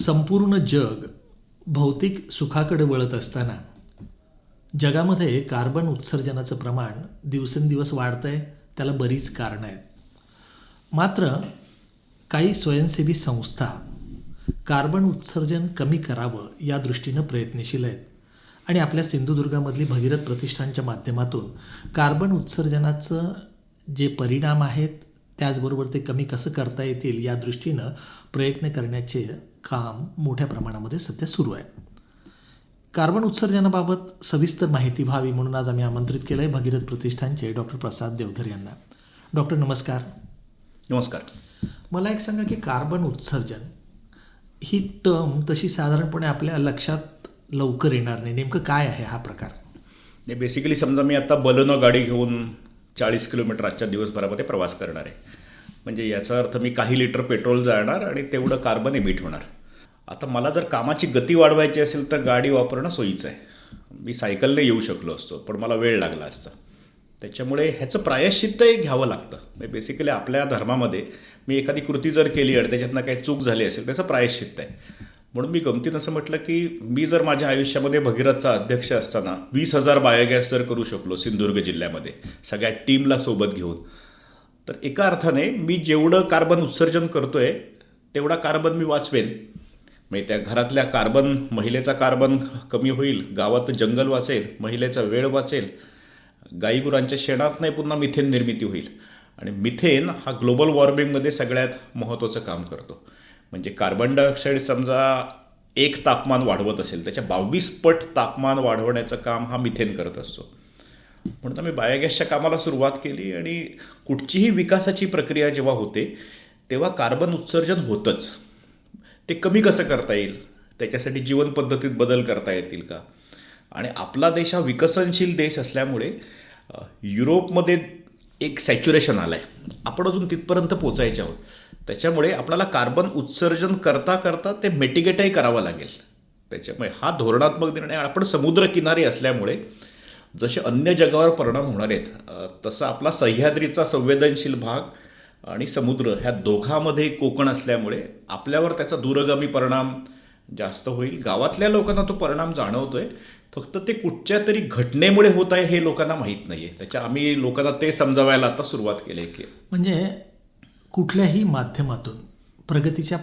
संपूर्ण जग भौतिक सुखाकडे वळत असताना जगामध्ये कार्बन उत्सर्जनाचं प्रमाण दिवसेंदिवस वाढतं आहे त्याला बरीच कारणं आहेत. मात्र काही स्वयंसेवी संस्था कार्बन उत्सर्जन कमी करावं या दृष्टीनं प्रयत्नशील आहेत आणि आपल्या सिंधुदुर्गामधली भगीरथ प्रतिष्ठानच्या माध्यमातून कार्बन उत्सर्जनाचं जे परिणाम आहेत त्याचबरोबर ते कमी कसं करता येतील या दृष्टीनं प्रयत्न करण्याचे काम मोठ्या प्रमाणामध्ये सध्या सुरू आहे. कार्बन उत्सर्जनाबाबत सविस्तर माहिती व्हावी म्हणून आज आम्ही आमंत्रित केलं आहे भगीरथ प्रतिष्ठानचे डॉक्टर प्रसाद देवधर यांना. डॉक्टर नमस्कार. नमस्कार. मला एक सांगा की कार्बन उत्सर्जन ही टर्म तशी साधारणपणे आपल्या लक्षात लवकर येणार नाही. नेमकं काय आहे हा प्रकार? नाही बेसिकली समजा मी आता बलोनो गाडी घेऊन चाळीस किलोमीटर आजच्या दिवसभरामध्ये प्रवास करणार आहे. म्हणजे याचा अर्थ मी काही लिटर पेट्रोल जाणार आणि तेवढं कार्बन एमिट होणार. आता मला जर कामाची गती वाढवायची असेल तर गाडी वापरणं सोयीचं आहे. मी सायकलने येऊ शकलो असतो पण मला वेळ लागला असता. त्याच्यामुळे ह्याचं प्रायश्चित्तही घ्यावं लागतं. म्हणजे बेसिकली आपल्या धर्मामध्ये मी एखादी कृती जर केली आणि त्याच्यातनं काही चूक झाली असेल त्याचं प्रायश्चित्त आहे. म्हणून मी गमतीत असं म्हटलं की मी जर माझ्या आयुष्यामध्ये भगीरथचा अध्यक्ष असताना वीस हजार बायोगॅस जर करू शकलो सिंधुदुर्ग जिल्ह्यामध्ये सगळ्या टीमला सोबत घेऊन तर एका अर्थाने मी जेवढं कार्बन उत्सर्जन करतोय तेवढा कार्बन मी वाचवेन. म्हणजे त्या घरातल्या कार्बन महिलेचा कार्बन कमी होईल गावात जंगल वाचेल महिलेचा वेळ वाचेल गाईगुरांच्या शेणात नाही पुन्हा मिथेन निर्मिती होईल. आणि मिथेन हा ग्लोबल वॉर्मिंगमध्ये सगळ्यात महत्त्वाचं काम करतो. म्हणजे कार्बन डायऑक्साईड समजा एक तापमान वाढवत असेल त्याच्या बावीस पट तापमान वाढवण्याचं काम हा मिथेन करत असतो. म्हणून आम्ही बायोगॅसच्या कामाला सुरुवात केली आणि कुठचीही विकासाची प्रक्रिया जेव्हा होते तेव्हा कार्बन उत्सर्जन होतंच. ते कमी कसं करता येईल? त्याच्यासाठी जीवनपद्धतीत बदल करता येतील का? आणि आपला देश हा विकसनशील देश असल्यामुळे युरोपमध्ये एक सॅच्युरेशन आलं आहे आपण अजून तिथपर्यंत पोचायचे आहोत. त्याच्यामुळे आपल्याला कार्बन उत्सर्जन करता करता ते मेटिगेटही करावं लागेल. त्याच्यामुळे हा धोरणात्मक निर्णय आपण समुद्रकिनारी असल्यामुळे जसे अन्य जगावर परिणाम होणार आहेत तसा आपला सह्याद्रीचा संवेदनशील भाग आणि समुद्र ह्या दोघांमध्ये कोकण असल्यामुळे आपल्यावर त्याचा दूरगामी परिणाम जास्त होईल. गावातल्या लोकांना तो परिणाम जाणवतोय. फक्त ते कुठच्या तरी घटनेमुळे होत आहे हे लोकांना माहीत नाही आहे त्याच्या आम्ही लोकांना ते समजावायला आता सुरुवात केली की. म्हणजे कुठल्याही माध्यमातून प्रगतीच्या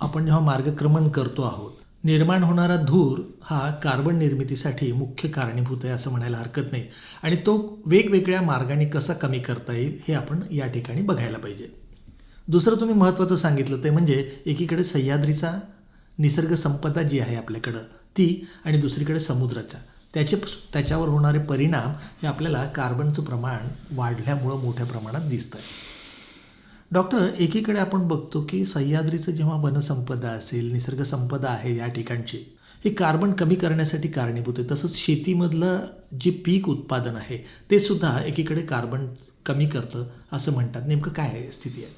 आपण जेव्हा मार्गक्रमण करतो आहोत निर्माण होणारा धूर हा कार्बन निर्मितीसाठी मुख्य कारणीभूत आहे असं म्हणायला हरकत नाही. आणि तो वेगवेगळ्या मार्गाने कसा कमी करता येईल हे आपण या ठिकाणी बघायला पाहिजे. दुसरं तुम्ही महत्त्वाचं सांगितलं ते म्हणजे एकीकडे सह्याद्रीचा निसर्ग संपदा जी आहे आपल्याकडं ती आणि दुसरीकडे समुद्राचा. त्याचे त्याच्यावर होणारे परिणाम हे आपल्याला कार्बनचं प्रमाण वाढल्यामुळं मोठ्या प्रमाणात दिसतं आहे डॉक्टर एकीकडे आपण बघतो की सह्याद्रीचं जेव्हा वनसंपदा असेल निसर्ग संपदा आहे या ठिकाणची हे कार्बन कमी करण्यासाठी कारणीभूत आहे. तसंच शेतीमधलं जे पीक उत्पादन आहे ते सुद्धा एकीकडे कार्बन कमी करतं असं म्हणतात. नेमकं काय आहे स्थिती आहे?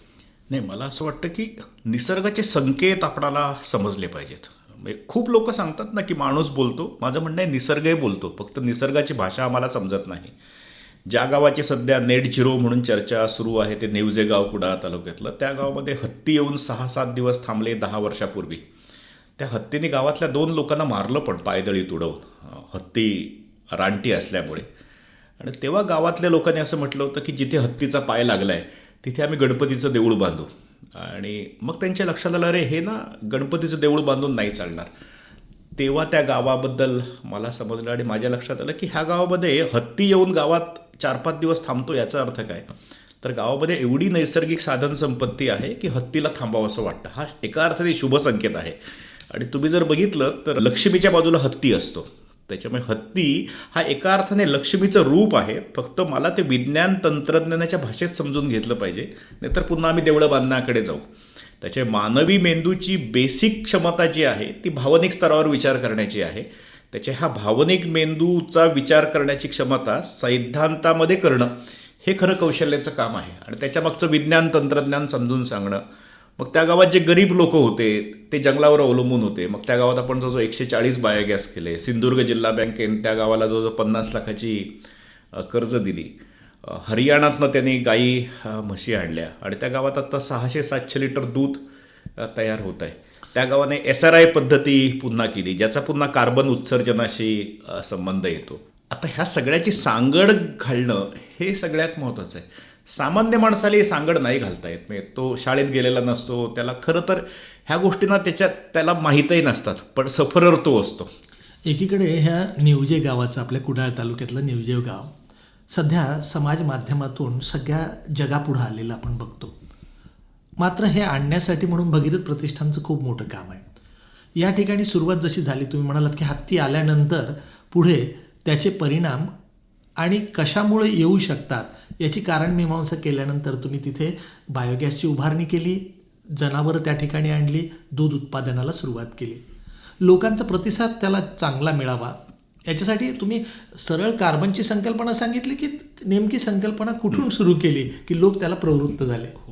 नाही मला असं वाटतं की निसर्गाचे संकेत आपणाला समजले पाहिजेत. म्हणजे खूप लोक सांगतात ना की माणूस बोलतो. माझं म्हणणं आहे निसर्गही बोलतो. फक्त निसर्गाची भाषा आम्हाला समजत नाही. ज्या गावाची सध्या नेट झिरो म्हणून चर्चा सुरू आहे ते नेवजे गाव कुडाळ तालुक्यातलं. त्या गावामध्ये हत्ती येऊन सहा सात दिवस थांबले दहा वर्षापूर्वी. त्या हत्तीने गावातल्या दोन लोकांना मारलं पण पायदळी तुडवून हत्ती रानटी असल्यामुळे. आणि तेव्हा गावातल्या लोकांनी असं म्हटलं होतं की जिथे हत्तीचा पाय लागला आहे तिथे आम्ही गणपतीचं देऊळ बांधू. आणि मग त्यांच्या लक्षात आलं अरे हे ना गणपतीचं देऊळ बांधून नाही चालणार. तेव्हा त्या गावाबद्दल मला समजलं आणि माझ्या लक्षात आलं की ह्या गावामध्ये हत्ती येऊन गावात चार पाच दिवस थांबतो याचा अर्थ काय? तर गावामध्ये एवढी नैसर्गिक साधन संपत्ती आहे की हत्तीला थांबावं असं वाटतं. हा एका अर्थाने शुभ संकेत आहे. आणि तुम्ही जर बघितलं तर लक्ष्मीच्या बाजूला हत्ती असतो. त्याच्यामुळे हत्ती हा एका अर्थाने लक्ष्मीचं रूप आहे. फक्त मला ते विज्ञान तंत्रज्ञानाच्या भाषेत समजून घेतलं पाहिजे. नाहीतर पुन्हा आम्ही देवळं बांधण्याकडे जाऊ. त्याच्या मानवी मेंदूची बेसिक क्षमता जी आहे ती भावनिक स्तरावर विचार करण्याची आहे. त्याच्या ह्या भावनिक मेंदूचा विचार करण्याची क्षमता सैद्धांतामध्ये करणं हे खरं कौशल्याचं काम आहे. आणि त्याच्यामागचं विज्ञान तंत्रज्ञान समजून सांगणं. मग त्या गावात जे गरीब लोक होते ते जंगलावर अवलंबून होते. मग त्या गावात आपण जवळजवळ एकशे चाळीस बायोगॅस केले सिंधुदुर्ग जिल्हा बँकेने त्या गावाला जवळजवळ पन्नास लाखाची कर्ज दिली. हरियाणातनं त्यांनी गाई म्हशी आणल्या. आणि त्या गावात आता सहाशे सातशे लिटर दूध तयार होत आहे त्या गावाने एस आर आय पद्धती पुन्हा केली ज्याचा पुन्हा कार्बन उत्सर्जनाशी संबंध येतो. आता ह्या सगळ्याची सांगड घालणं हे सगळ्यात महत्त्वाचं आहे. सामान्य माणसाला सांगड नाही घालता येत. म्हणजे तो शाळेत गेलेला नसतो त्याला खरं तर ह्या गोष्टींना त्याच्यात त्याला माहीतही नसतात पण सफरर तो असतो. एकीकडे ह्या निवजे गावाचं आपल्या कुडाळ तालुक्यातलं निवजे गाव सध्या समाज माध्यमातून सगळ्या जगापुढं आलेलं आपण बघतो. मात्र हे आणण्यासाठी म्हणून भगीरथ प्रतिष्ठानचं खूप मोठं काम आहे. या ठिकाणी सुरुवात जशी झाली तुम्ही म्हणालात की हत्ती आल्यानंतर पुढे त्याचे परिणाम आणि कशामुळे येऊ शकतात याची कारण मीमांसा केल्यानंतर तुम्ही तिथे बायोगॅसची उभारणी केली जनावरं त्या ठिकाणी आणली दूध उत्पादनाला सुरुवात केली. लोकांचा प्रतिसाद त्याला चांगला मिळावा. याच्यासाठी तुम्ही सरळ कार्बनची संकल्पना सांगितली की नेमकी संकल्पना कुठून सुरू केली की लोक त्याला प्रवृत्त झाले?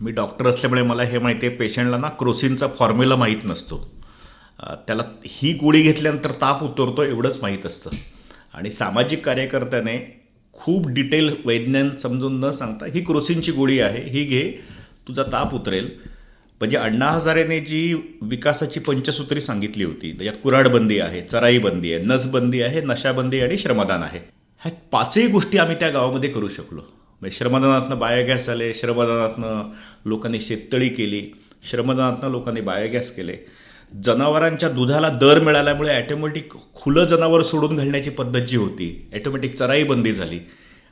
मी डॉक्टर असल्यामुळे मला हे माहिती आहे पेशंटला ना क्रोसिनचा फॉर्म्युला माहीत नसतो. त्याला ही गोळी घेतल्यानंतर ताप उतरतो एवढंच माहीत असतं. आणि सामाजिक कार्यकर्त्याने खूप डिटेल वैज्ञान समजून न सांगता ही क्रोसिनची गोळी आहे ही घे तुझा ताप उतरेल. म्हणजे अण्णा हजारेने जी विकासाची पंचसूत्री सांगितली होती त्याच्यात कुऱ्हाडबंदी आहे चराईबंदी आहे नसबंदी आहे नशाबंदी आणि श्रमदान आहे. ह्या पाचही गोष्टी आम्ही त्या गावामध्ये करू शकलो. म्हणजे श्रमदानातनं बायोगॅस आले श्रमदानातनं लोकांनी शेततळी केली श्रमदानातनं लोकांनी बायोगॅस केले. जनावरांच्या दुधाला दर मिळाल्यामुळे ॲटोमॅटिक खुलं जनावर सोडून घालण्याची पद्धत जी होती ॲटोमॅटिक चराई बंदी झाली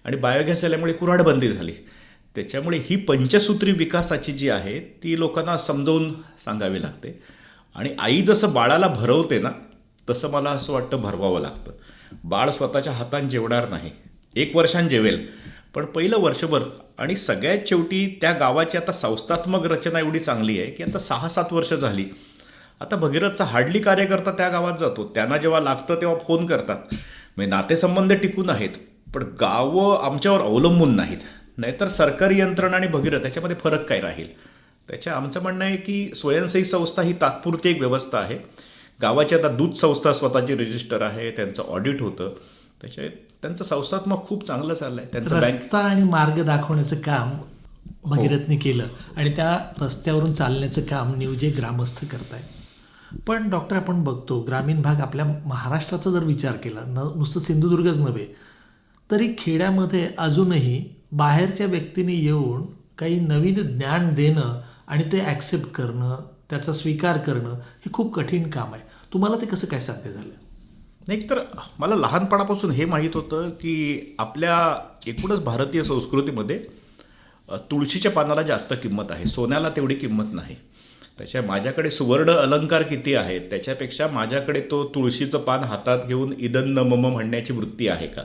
आणि बायोगॅस आल्यामुळे कुऱ्हाड बंदी झाली. त्याच्यामुळे ही पंचसूत्री विकासाची जी आहे ती लोकांना समजावून सांगावी लागते. आणि आई जसं बाळाला भरवते ना तसं मला असं वाटतं भरवावं लागतं. बाळ स्वतःच्या हाताने जेवणार नाही. एक वर्षान जेवेल. पण पहिलं वर्षभर आणि सगळ्यात शेवटी त्या गावाची आता संस्थात्मक रचना एवढी चांगली आहे की आता सहा सात वर्ष झाली. आता भगीरथचा हार्डली कार्यकर्ता त्या गावात जातो. त्यांना जेव्हा लागतं तेव्हा फोन करतात. म्हणजे नातेसंबंध टिकून आहेत पण गावं आमच्यावर अवलंबून नाहीत. नाहीतर सरकारी यंत्रणा आणि भगीरथ याच्यामध्ये फरक काय राहील? त्याच्या आमचं म्हणणं आहे की स्वयंसेवी संस्था ही तात्पुरती एक व्यवस्था आहे. गावाची आता दूध संस्था स्वतःची रजिस्टर आहे त्यांचं ऑडिट होतं. त्याच्या त्यांचं संस्थात्मक खूप चांगलं चाललं आहे त्यांचं रस्ता आणि मार्ग दाखवण्याचं काम भगीरथने केलं आणि त्या रस्त्यावरून चालण्याचं काम निवजे ग्रामस्थ करताय पण डॉक्टर आपण बघतो ग्रामीण भाग आपल्या महाराष्ट्राचा जर विचार केला न नुसतं सिंधुदुर्गच नव्हे तरी खेड्यामध्ये अजूनही बाहेरच्या व्यक्तीने येऊन काही नवीन ज्ञान देणं आणि ते ॲक्सेप्ट करणं त्याचा स्वीकार करणं हे खूप कठीण काम आहे. तुम्हाला ते कसं काय साध्य झालं? नाही तर मला लहानपणापासून हे माहीत होतं की आपल्या एकूणच भारतीय संस्कृतीमध्ये तुळशीच्या पानाला जास्त किंमत आहे सोन्याला तेवढी किंमत नाही. त्याच्या माझ्याकडे सुवर्ण अलंकार किती आहेत त्याच्यापेक्षा माझ्याकडे तो तुळशीचं पान हातात घेऊन इदन मम म्हणण्याची वृत्ती आहे का?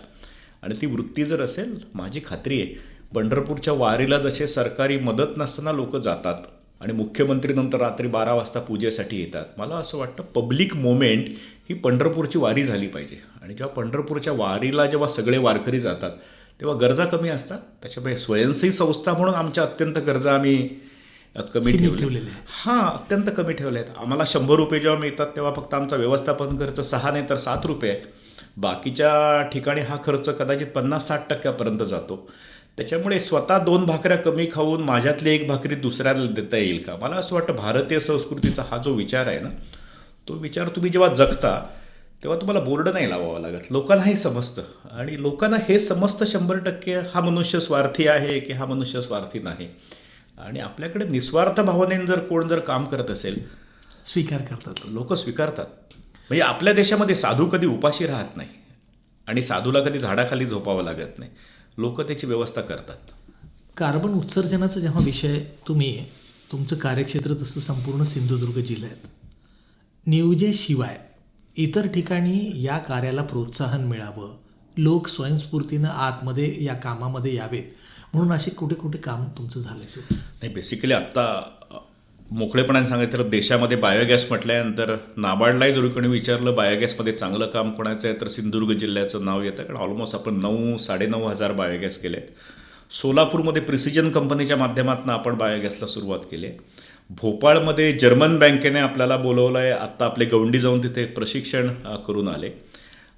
आणि ती वृत्ती जर असेल माझी खात्री आहे पंढरपूरच्या वारीला जसे सरकारी मदत नसताना लोक जातात आणि मुख्यमंत्री नंतर रात्री बारा वाजता पूजेसाठी येतात. मला असं वाटतं पब्लिक मोमेंट ही पंढरपूरची वारी झाली पाहिजे. आणि जेव्हा पंढरपूरच्या वारीला जेव्हा सगळे वारकरी जातात तेव्हा गरजा कमी असतात. त्याच्यामुळे स्वयंसेवी संस्था म्हणून आमच्या अत्यंत गरजा आम्ही कमी ठेवल्या. ठेवलेल्या आहेत. हां अत्यंत कमी ठेवले आहेत. आम्हाला शंभर रुपये जेव्हा मिळतात तेव्हा फक्त आमचा व्यवस्थापन खर्च सहा नाही तर सात रुपये आहे. बाकीच्या ठिकाणी हा खर्च कदाचित पन्नास साठ टक्क्यापर्यंत जातो. त्याच्यामुळे स्वतः दोन भाकऱ्या कमी खाऊन माझ्यातली एक भाकरी दुसऱ्याला देता येईल का? मला असं वाटतं भारतीय संस्कृतीचा हा जो विचार आहे ना तो विचार तुम्ही जेव्हा जगता तेव्हा तुम्हाला बोर्ड नाही लावावं लागत. लोकांना हे समजतं. आणि लोकांना हे समजतं शंभर टक्के हा मनुष्य स्वार्थी आहे की हा मनुष्य स्वार्थी नाही. आणि आपल्याकडे निस्वार्थ भावनेने जर कोण जर काम करत असेल स्वीकार करतात. लोक स्वीकारतात. म्हणजे आपल्या देशामध्ये साधू कधी उपाशी राहत नाही. आणि साधूला कधी झाडाखाली झोपावं लागत नाही. लोक त्याची व्यवस्था करतात. कार्बन उत्सर्जनाचा जेव्हा विषय तुम्ही तुमचं कार्यक्षेत्र तसं संपूर्ण सिंधुदुर्ग जिल्ह्यात निवजेशिवाय इतर ठिकाणी या कार्याला प्रोत्साहन मिळावं लोक स्वयंस्फूर्तीनं आतमध्ये या कामामध्ये यावेत म्हणून असे कुठे कुठे काम तुमचं झालं सुरू नाही बेसिकली आत्ता मोकळेपणाने सांगायचं तर देशामध्ये बायोगॅस म्हटल्यानंतर नाबार्डलाही जर कोणी विचारलं बायोगॅसमध्ये चांगलं काम कोणाचं आहे तर सिंधुदुर्ग जिल्ह्याचं नाव येतं. कारण ऑलमोस्ट आपण नऊ साडेनऊ हजार बायोगॅस केले आहेत सोलापूरमध्ये प्रिसिजन कंपनीच्या माध्यमातून आपण बायोगॅसला सुरुवात केली आहे. भोपाळमध्ये जर्मन बँकेने आपल्याला बोलवलं आहे आत्ता आपले गवंडी जाऊन तिथे प्रशिक्षण करून आले.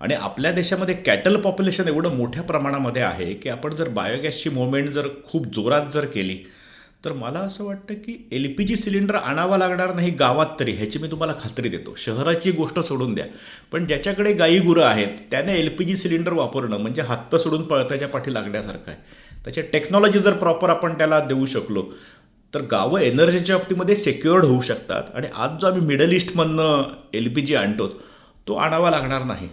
आणि आपल्या देशामध्ये कॅटल पॉप्युलेशन एवढं मोठ्या प्रमाणामध्ये आहे की आपण जर बायोगॅसची मुवमेंट जर खूप जोरात जर केली तर मला असं वाटतं की एल पी जी सिलेंडर आणावा लागणार नाही गावात तरी ह्याची मी तुम्हाला खात्री देतो. शहराची गोष्ट सोडून द्या. पण ज्याच्याकडे गाई गुरं आहेत त्याने एल पी जी सिलेंडर वापरणं म्हणजे हात सोडून पळताच्या पाठी लागण्यासारखं आहे. त्याच्या टेक्नॉलॉजी जर प्रॉपर आपण त्याला देऊ शकलो तर गावं एनर्जीच्या बाबतीमध्ये सेक्युअर्ड होऊ शकतात. आणि आज जो आम्ही मिडल ईस्टमधनं एल पी जी आणतो तो आणावा लागणार नाही.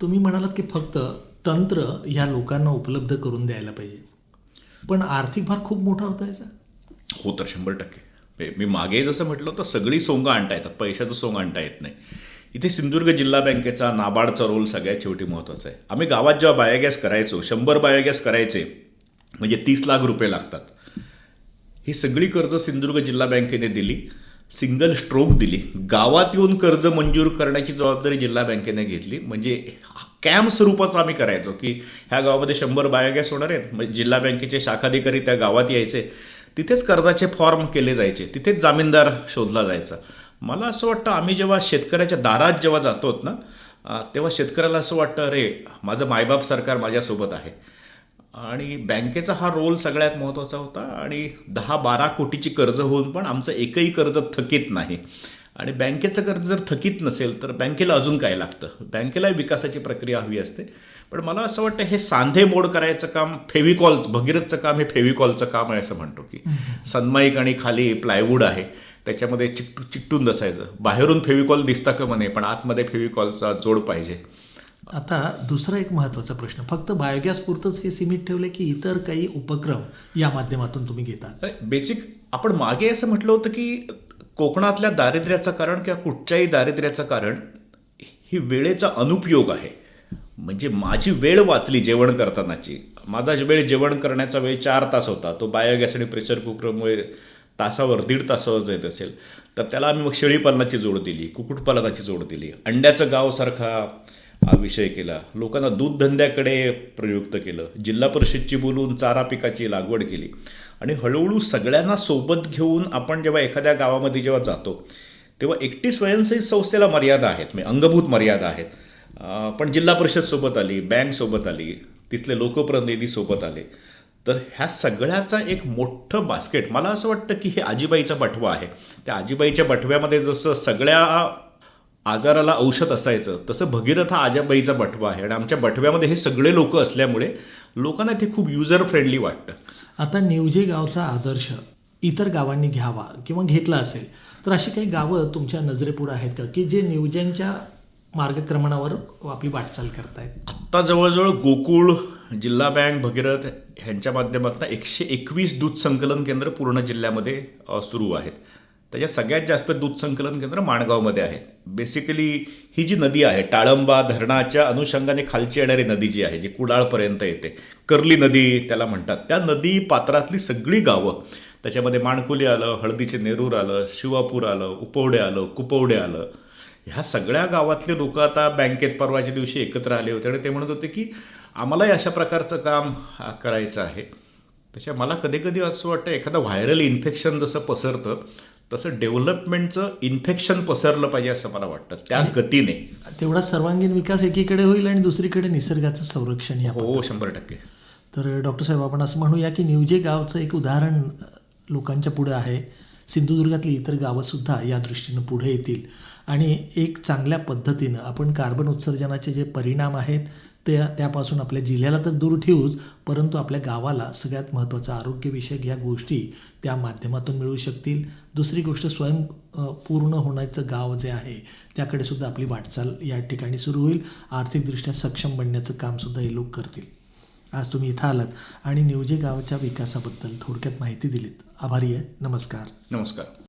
तुम्ही म्हणालात की फक्त तंत्र ह्या लोकांना उपलब्ध करून द्यायला पाहिजे. पण आर्थिक भार खूप मोठा होता याचा हो तर शंभर टक्के. मी मागे जसं म्हटलं तर सगळी सोंगं आणता येतात. पैशाचं सोंग आणता येत नाही. इथे सिंधुदुर्ग जिल्हा बँकेचा नाबार्डचा रोल सगळ्यात शेवटी महत्त्वाचा आहे. आम्ही गावात जेव्हा बायोगॅस करायचो शंभर बायोगॅस करायचे म्हणजे तीस लाख रुपये लागतात. ही सगळी कर्ज सिंधुदुर्ग जिल्हा बँकेने दिली. सिंगल स्ट्रोक दिली. गावात येऊन कर्ज मंजूर करण्याची जबाबदारी जिल्हा बँकेने घेतली. म्हणजे कॅम्प स्वरूपाचा आम्ही करायचो की ह्या गावामध्ये शंभर बायोगॅस होणार आहेत. म्हणजे जिल्हा बँकेचे शाखाधिकारी त्या गावात यायचे. तिथेच कर्जाचे फॉर्म केले जायचे. तिथेच जामीनदार शोधला जायचा. मला असं वाटतं आम्ही जेव्हा शेतकऱ्याच्या दारात जेव्हा जातो ना तेव्हा शेतकऱ्याला असं वाटतं अरे माझं मायबाप सरकार माझ्यासोबत आहे. आणि बँकेचा हा रोल सगळ्यात महत्त्वाचा होता आणि दहा बारा कोटीची कर्ज होऊन पण आमचं एकही कर्ज थकीत नाही. आणि बँकेचं कर्ज जर थकीत नसेल तर बँकेला अजून काय लागतं? बँकेला विकासाची प्रक्रिया हवी असते. पण मला असं वाटतं हे सांधे मोड करायचं काम फेविकॉल भगीरथचं काम हे फेविकॉलचं काम आहे असं म्हणतो की. सन्माईक आणि खाली प्लायवूड आहे. त्याच्यामध्ये चिकटू चिकटून बसायचं. बाहेरून फेविकॉल दिसता का म्हणे पण आतमध्ये फेविकॉलचा जोड पाहिजे. आता दुसरा एक महत्त्वाचा प्रश्न. फक्त बायोगॅस पुरतंच हे सीमित ठेवले की इतर काही उपक्रम या माध्यमातून तुम्ही घेतात बेसिक आपण मागे असं म्हटलं होतं की कोकणातल्या दारिद्र्याचं कारण किंवा कुठच्याही दारिद्र्याचं कारण ही वेळेचा अनुपयोग आहे. म्हणजे माझी वेळ वाचली जेवण करतानाची. माझा वेळ जेवण करण्याचा वेळ चार तास होता. तो बायोगॅस आणि प्रेशर कुकरमुळे तासावर दीड तासावर जात असेल. तर त्याला आम्ही मग शेळीपालनाची जोड दिली कुक्कुटपालनाची जोड दिली. अंड्याचं गावसारखा हा विषय केला. लोकांना दूध धंद्याकडे प्रयुक्त केलं. जिल्हा परिषदची बोलून चारा पिकाची लागवड केली. आणि हळूहळू सगळ्यांना सोबत घेऊन आपण जेव्हा एखाद्या गावामध्ये जेव्हा जातो तेव्हा एकटी स्वयंसेवी संस्थेला मर्यादा आहेत. म्हणजे अंगभूत मर्यादा आहेत. पण जिल्हा परिषद सोबत आली बँक सोबत आली तिथले लोकप्रतिनिधी सोबत आले. तर ह्या सगळ्याचा एक मोठं बास्केट मला असं वाटतं की हे आजीबाईचा बटवा आहे. त्या आजीबाईच्या बटव्यामध्ये जसं सगळ्या आजाराला औषध असायचं. तसं भगीरथ हा आजाबाईचा बटवा आहे. आणि आमच्या बटव्यामध्ये हे सगळे लोक असल्यामुळे लोकांना ते खूप युजर फ्रेंडली वाटतं. आता निवजे गावचा आदर्श इतर गावांनी घ्यावा किंवा घेतला असेल तर अशी काही गावं तुमच्या नजरेपुढे आहेत का? की जे निवजेंच्या मार्गक्रमणावर आपली वाटचाल करतायत? आत्ता जवळजवळ गोकुळ जिल्हा बँक भगीरथ ह्यांच्या माध्यमातून एकशे एकवीस दूध संकलन केंद्र पूर्ण जिल्ह्यामध्ये सुरू आहेत. त्याच्या सगळ्यात जास्त दूध संकलन केंद्र माणगावमध्ये आहेत बेसिकली ही जी नदी आहे टाळंबा धरणाच्या अनुषंगाने खालची येणारी नदी जी आहे जी कुडाळपर्यंत येते कर्ली नदी त्याला म्हणतात. त्या नदी पात्रातली सगळी गावं त्याच्यामध्ये माणकुली आलं हळदीचे नेरूर आलं शिवापूर आलं उपवडे आलं कुपवडे आलं ह्या सगळ्या गावातले लोक आता बँकेत परवाच्या दिवशी एकत्र आले होते आणि ते म्हणत होते की आम्हालाही अशा प्रकारचं काम करायचं आहे. तशा मला कधी कधी असं वाटतं एखादं व्हायरल इन्फेक्शन जसं पसरतं तसं डेव्हलपमेंटचं इन्फेक्शन पसरलं पाहिजे असं मला वाटतं त्या गतीने. तेवढा सर्वांगीण विकास एकीकडे होईल आणि दुसरीकडे निसर्गाचं संरक्षण या हो शंभर टक्के. तर डॉक्टर साहेब आपण असं म्हणूया की निवजे गावचं एक उदाहरण लोकांच्या पुढे आहे. सिंधुदुर्गातली इतर गावंसुद्धा या दृष्टीनं पुढे येतील. आणि एक चांगल्या पद्धतीनं आपण कार्बन उत्सर्जनाचे जे परिणाम आहेत त्या त्यापासून आपल्या जिल्ह्याला तर दूर ठेवूच परंतु आपल्या गावाला सगळ्यात महत्त्वाचा आरोग्यविषयक ह्या गोष्टी त्या माध्यमातून मिळू शकतील. दुसरी गोष्ट स्वयं पूर्ण होण्याचं गाव जे आहे त्याकडे सुद्धा आपली वाटचाल या ठिकाणी सुरू होईल. आर्थिकदृष्ट्या सक्षम बनण्याचं कामसुद्धा हे लोक करतील. आज तुम्ही इथं आलात आणि निवजे गावाच्या विकासाबद्दल थोडक्यात माहिती दिलीत. आभारी आहे. नमस्कार. नमस्कार.